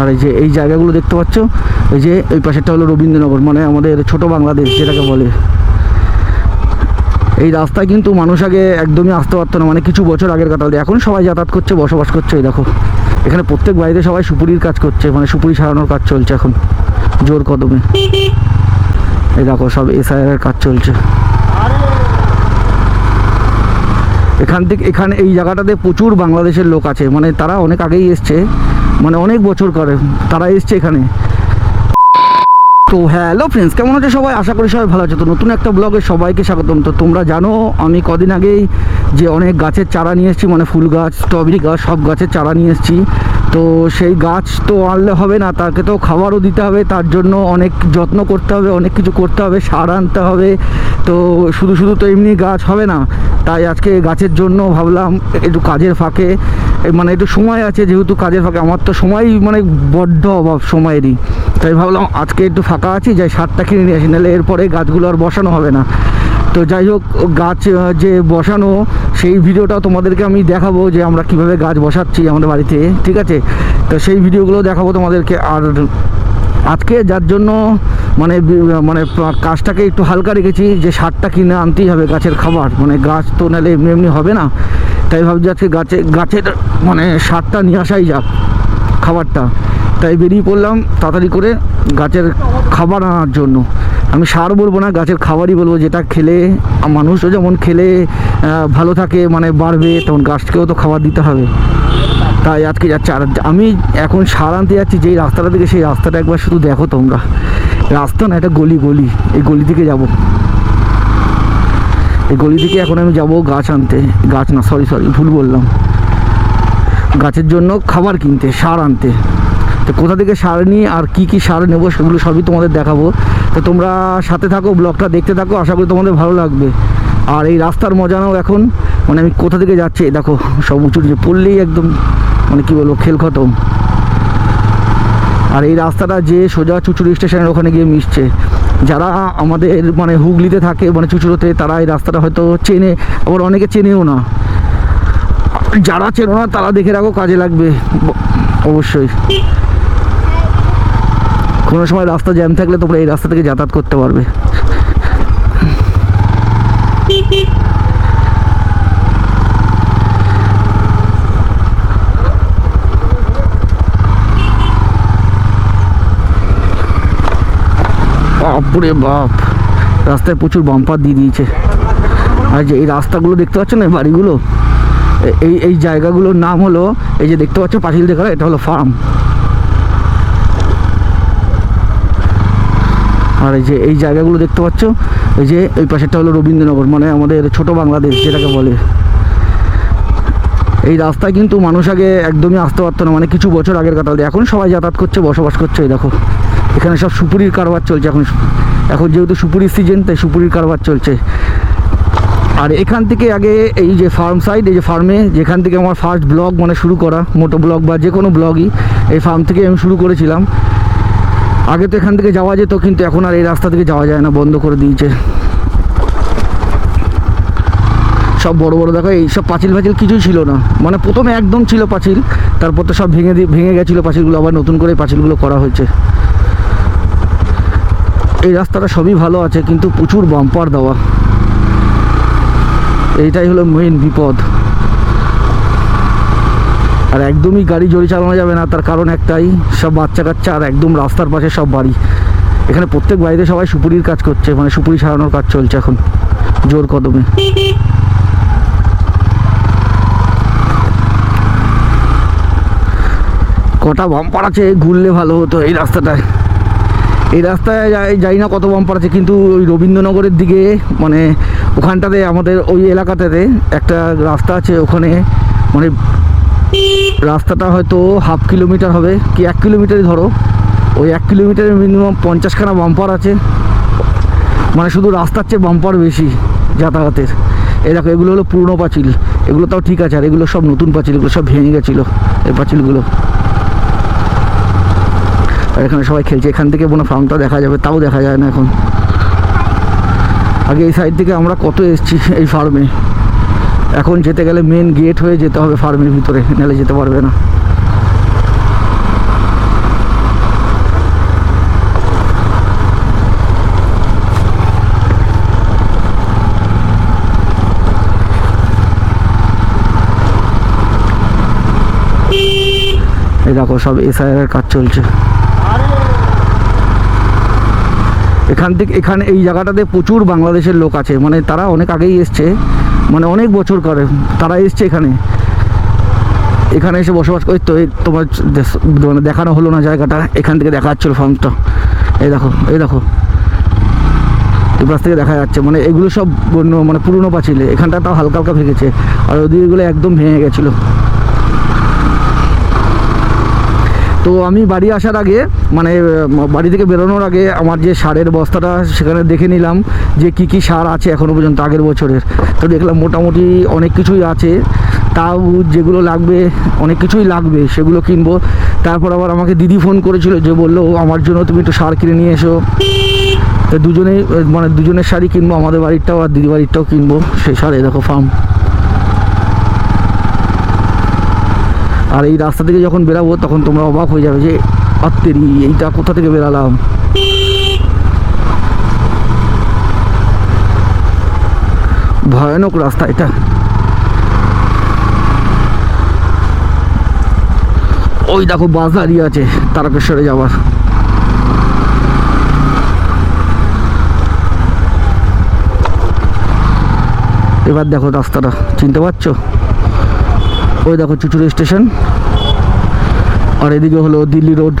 আর এই যে এই জায়গাগুলো দেখতে পাচ্ছ, এই যে ওই পাশেরটা হলো রবীন্দ্রনগর মানে আমাদের ছোট বাংলাদেশ যেটাকে বলে। এই রাস্তায় কিন্তু মানুষ আগে একদমই আসতে পারতো না মানে কিছু বছর আগের কথা। এখন সবাই যাতায়াত করছে, বসবাস করছে, এই দেখো। এখানে প্রত্যেক বাড়িতে সবাই সুপুরির কাজ করছে মানে সুপুরি সারানোর কাজ চলছে এখন, জোর কদমে। এই দেখো, সব এসআইআর এর কাজ চলছে। এখান থেকে এখানে এই জায়গাটাতে প্রচুর বাংলাদেশের লোক আছে মানে তারা অনেক আগেই এসছে। মানে অনেক বছর করে তারা এসছে এখানে। তো হ্যালো ফ্রেন্ডস কেমন আছে সবাই? আশা করি সবাই ভালো আছে। তো নতুন একটা ব্লগে সবাইকে স্বাগতম। তো তোমরা জানো, আমি কদিন আগেই যে অনেক গাছের চারা নিয়ে এসেছি মানে ফুল গাছ, স্ট্রবেরি গাছ, সব গাছের চারা নিয়ে এসেছি। তো সেই গাছ তো আনলে হবে না, তাকে তো খাবারও দিতে হবে, তার জন্য অনেক যত্ন করতে হবে, অনেক কিছু করতে হবে, সার আনতে হবে, তো শুধু শুধু তো এমনি গাছ হবে না, তাই আজকে গাছের জন্য ভাবলাম একটু কাজের ফাঁকে মানে একটু সময় আছে যেহেতু কাজের ফাঁকে, আমার তো সময় মানে বড্ড অভাব সময়েরই, তাই ভাবলাম আজকে একটু ফাঁকা আছি, যাই সারটা কিনে নিয়ে আসি, নাহলে এরপরে গাছগুলো আর বসানো হবে না। তো যাই হোক, গাছ যে বসানো, সেই ভিডিওটা তোমাদেরকে আমি দেখাবো যে আমরা কীভাবে গাছ বসাচ্ছি আমাদের বাড়িতে, ঠিক আছে? তো সেই ভিডিওগুলো দেখাবো তোমাদেরকে। আর আজকে যার জন্য মানে মানে কাজটাকে একটু হালকা রেখেছি, যে সারটা কিনে আনতেই হবে গাছের খাবার। মানে গাছ তো নাহলে এমনি এমনি হবে না। তাই ভাবছি আজকে গাছে, গাছের মানে সারটা নিয়ে আসাই যাক খাবারটা। তাই বেরিয়ে পড়লাম তাড়াতাড়ি করে গাছের খাবার আনার জন্য। আমি সার বলব না, গাছের খাবারই বলব, যেটা খেলে মানুষও যেমন খেলে ভালো থাকে মানে বাড়বে, তেমন গাছকেও তো খাবার দিতে হবে। তাই আজকে যাচ্ছে, আর আমি এখন সার আনতে যাচ্ছি, যেই রাস্তাটা থেকে সেই রাস্তাটা একবার শুধু দেখো তোমরা। রাস্তা না এটা গলি গলি। এই গলি থেকে যাব। এই গলি থেকে এখন আমি যাব গাছ আনতে। গাছ না সরি সরি ভুল বললাম। গাছের জন্য খাবার কিনতে, সার আনতে। তো কোথা থেকে সার নিই আর কি কি সার নেব সেগুলো সবই তোমাদের দেখাবো। তো তোমরা সাথে থাকো, ব্লগটা দেখতে থাকো, আশা করি তোমাদের ভালো লাগবে। আর এই রাস্তার মজা নাও এখন মানে আমি কোথা থেকে যাচ্ছি দেখো, সব উঁচু যে পড়লেই একদম মানে কি বলব, খেল খতম। আর এই রাস্তাটা যে সোজা চুচুড়ি স্টেশনের ওখানে গিয়ে মিশছে। যারা আমাদের মানে হুগলিতে থাকে মানে চুচুড়োতে, তারা এই রাস্তাটা হয়তো চেনে, আবার অনেকে চেনেও না। যারা চেনো না, তারা দেখে রাখো, কাজে লাগবে, অবশ্যই। কোনো সময় রাস্তা জ্যাম থাকলে তোমরা এই রাস্তা থেকে যাতায়াত করতে পারবে। বাপরে বাপ। রাস্তায় প্রচুর বাম্পার দিয়ে দিয়েছে। আর যে এই রাস্তাগুলো দেখতে পাচ্ছ না বাড়িগুলো? এই এই জায়গাগুলোর নাম হলো, এই যে দেখতে পাচ্ছ পাঁচিল দেখা এটা হলো ফার্ম আর এই যে এই জায়গাগুলো দেখতে পাচ্ছ, এই যে এই পাশেরটা হলো রবীন্দ্রনগর মানে আমাদের ছোট বাংলাদেশ যেটাকে বলে। এই রাস্তায় কিন্তু মানুষ আগে একদমই আসতে পারতো না মানে কিছু বছর আগের কথা এখন সবাই যাতায়াত করছে, বসবাস করছে, এই দেখো। এখানে সব সুপুরির কারবার চলছে এখন। এখন যেহেতু সুপুরির সিজন তাই সুপুরির কারবার চলছে। আর এখান থেকে আগে এই যে ফার্ম সাইড এই যে ফার্মে যেখান থেকে আমার ফার্স্ট ব্লগ মানে শুরু করা মোটো ব্লগ বা যে কোনো ব্লগই এই ফার্ম থেকে আমি শুরু করেছিলাম। আগে তো এখান থেকে যাওয়া যেত, কিন্তু এখন আর এই রাস্তা থেকে যাওয়া যায় না, বন্ধ করে দিয়েছে। সব বড় বড় দেখো, এই সব পাঁচিল ফাচিল কিছুই ছিল না। মানে প্রথমে একদম ছিল পাঁচিল, তারপর তো সব ভেঙে দিয়ে ভেঙে গেছিল পাঁচিলগুলো, আবার নতুন করে পাঁচিলগুলো করা হয়েছে। এই রাস্তাটা সবই ভালো আছে, কিন্তু প্রচুর বাম্পার দেওয়া। এইটাই হলো মেইন বিপদ। আর একদমই গাড়ি জোরে চালানো যাবে না, তার কারণ একটাই, সব বাচ্চা কাচ্চা আর একদম রাস্তার পাশে সব বাড়ি। এখানে প্রত্যেক বাড়িতে সবাই সুপুরির কাজ করছে মানে সুপুরি সারানোর কাজ চলছে এখন, জোর কদমে। কটা বাম্পার আছে, ঘুরলে ভালো হতো এই রাস্তাটায়। এই রাস্তায় যাই না কত বাম্পার আছে, কিন্তু ওই রবীন্দ্রনগরের দিকে মানে ওখানটাতে আমাদের ওই এলাকাটাতে একটা রাস্তা আছে, ওখানে মানে রাস্তাটা হয়তো হাফ কিলোমিটার হবে। কি এক কিলোমিটারই ধরো। ওই এক কিলোমিটারে মিনিমাম পঞ্চাশখানা বাম্পার আছে। মানে শুধু রাস্তার চেয়ে বাম্পার বেশি যাতায়াতের। এই দেখো, এগুলো হলো পুরনো পাঁচিল। এগুলো তাও ঠিক আছে, আর এগুলো সব নতুন পাঁচিল, এগুলো সব ভেঙে গেছিল, এই পাঁচিলগুলো। আর এখানে সবাই খেলছে। এখান থেকে হয় ফার্মটা দেখা যাবে, তাও দেখা যায় না এখন। আগে এই সাইড থেকে আমরা কত এসেছি এই ফার্মে এখন যেতে গেলে মেন গেট হয়ে যেতে হবে ফার্মের ভিতরে, নাহলে যেতে পারবে না। দেখো সব এসআইআর এর কাজ চলছে। এখান থেকে, এখানে এই জায়গাটাতে প্রচুর বাংলাদেশের লোক আছে মানে তারা অনেক আগেই এসছে। মানে অনেক বছর করে তারা এসছে এখানে। এখানে এসে বসবাস করে, তো এই তোমার মানে দেখানো হলো না জায়গাটা, এখান থেকে দেখা যাচ্ছিল ফার্মটা। এই দেখো এই দেখো। এই পাশ থেকে দেখা যাচ্ছে মানে এগুলো সব মানে পুরনো পাঁচিলে, এখানটা তাও হালকা হালকা ভেঙেছে, আর ওদিকগুলো একদম ভেঙে গেছিল। তো আমি বাড়ি আসার আগে মানে বাড়ি থেকে বেরোনোর আগে আমার যে সারের বস্তাটা সেখানে দেখে নিলাম যে কি কি সার আছে এখনও পর্যন্ত আগের বছরের। তো দেখলাম মোটামুটি অনেক কিছুই আছে। তাও যেগুলো লাগবে, অনেক কিছুই লাগবে, সেগুলো কিনবো। তারপর আবার আমাকে দিদি ফোন করেছিল যে বলল, আমার জন্য তুমি একটু সার কিনে নিয়ে এসো। তো দুজনেই মানে দুজনের শাড়ি কিনবো, আমাদের বাড়িরটাও আর দিদি বাড়িরটাও কিনবো, সেই সারে, দেখো ফার্ম আর এই রাস্তা থেকে যখন বেরাবো, তখন তোমরা অবাক হয়ে যাবে যে আত্মেরি এইটা কোথা থেকে বেরালাম? ভয়ানক রাস্তা এটা। ওই দেখো বাস দাঁড়িয়ে আছে তারকেশ্বরে যাওয়ার। এবার দেখো রাস্তাটা, চিনতে পারছ? ওই দেখো চুচুড়ি স্টেশন। আর এদিকে হলো দিল্লি রোড।